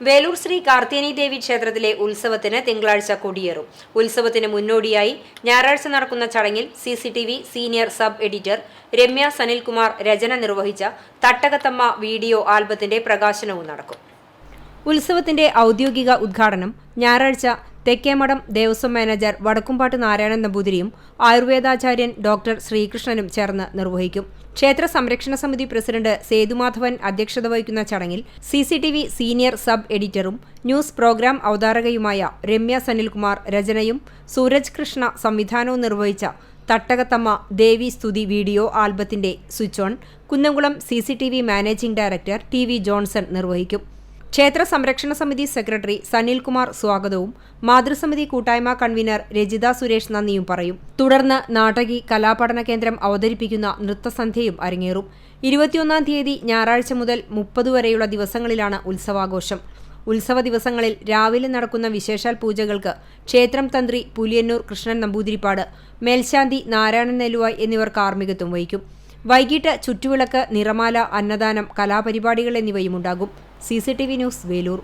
വേലൂർ ശ്രീ കാർത്തിയനി ദേവി ക്ഷേത്രത്തിലെ ഉത്സവത്തിന് തിങ്കളാഴ്ച കൊടിയേറും. ഉത്സവത്തിന് മുന്നോടിയായി ഞായറാഴ്ച നടക്കുന്ന ചടങ്ങിൽ C C T V senior sub editor Ramya Sanilkumar രചന നിർവഹിച്ച തട്ടകത്തമ്മ വീഡിയോ ആൽബത്തിന്റെ പ്രകാശനവും നടക്കും. ഉത്സവത്തിന്റെ ഔദ്യോഗിക ഉദ്ഘാടനം ഞായറാഴ്ച തെക്കേമഠം ദേവസ്വം മാനേജർ വടക്കുംപാട്ട് നാരായണൻ നമ്പൂതിരിയും ആയുർവേദാചാര്യൻ ഡോക്ടർ ശ്രീകൃഷ്ണനും ചേർന്ന് നിർവഹിക്കും. ക്ഷേത്ര സംരക്ഷണ സമിതി പ്രസിഡന്റ് സേതുമാധവൻ അധ്യക്ഷത വഹിക്കുന്ന ചടങ്ങിൽ C C T V senior sub എഡിറ്ററും news program അവതാരകയുമായ രമ്യ സനിൽകുമാർ രചനയും സൂരജ് കൃഷ്ണ സംവിധാനവും നിർവഹിച്ച തട്ടകത്തമ്മ ദേവി സ്തുതി video ആൽബത്തിന്റെ switch on. Kunnamkulam C C T V managing director T V Johnson നിർവഹിക്കും. ക്ഷേത്ര സംരക്ഷണ സമിതി സെക്രട്ടറി സനിൽകുമാർ സ്വാഗതവും മാതൃസമിതി കൂട്ടായ്മ കൺവീനർ രജിത സുരേഷ് നന്ദിയും പറയും. തുടർന്ന് നാടകി കലാപഠന കേന്ദ്രം അവതരിപ്പിക്കുന്ന നൃത്തസന്ധ്യയും അരങ്ങേറും. ഇരുപത്തിയൊന്നാം തീയതി ഞായറാഴ്ച മുതൽ മുപ്പത് വരെയുള്ള ദിവസങ്ങളിലാണ് ഉത്സവാഘോഷം. ഉത്സവ ദിവസങ്ങളിൽ രാവിലെ നടക്കുന്ന വിശേഷാൽ പൂജകൾക്ക് ക്ഷേത്രം തന്ത്രി പുലിയന്നൂർ കൃഷ്ണൻ നമ്പൂതിരിപ്പാട് മേൽശാന്തി നാരായണൻ നെല്ലുവായ് എന്നിവർ കാർമ്മികത്വം വഹിക്കും. വൈകിട്ട് ചുറ്റുവിളക്ക് നിറമാല അന്നദാനം കലാപരിപാടികൾ എന്നിവയും ഉണ്ടാകും. C news Velur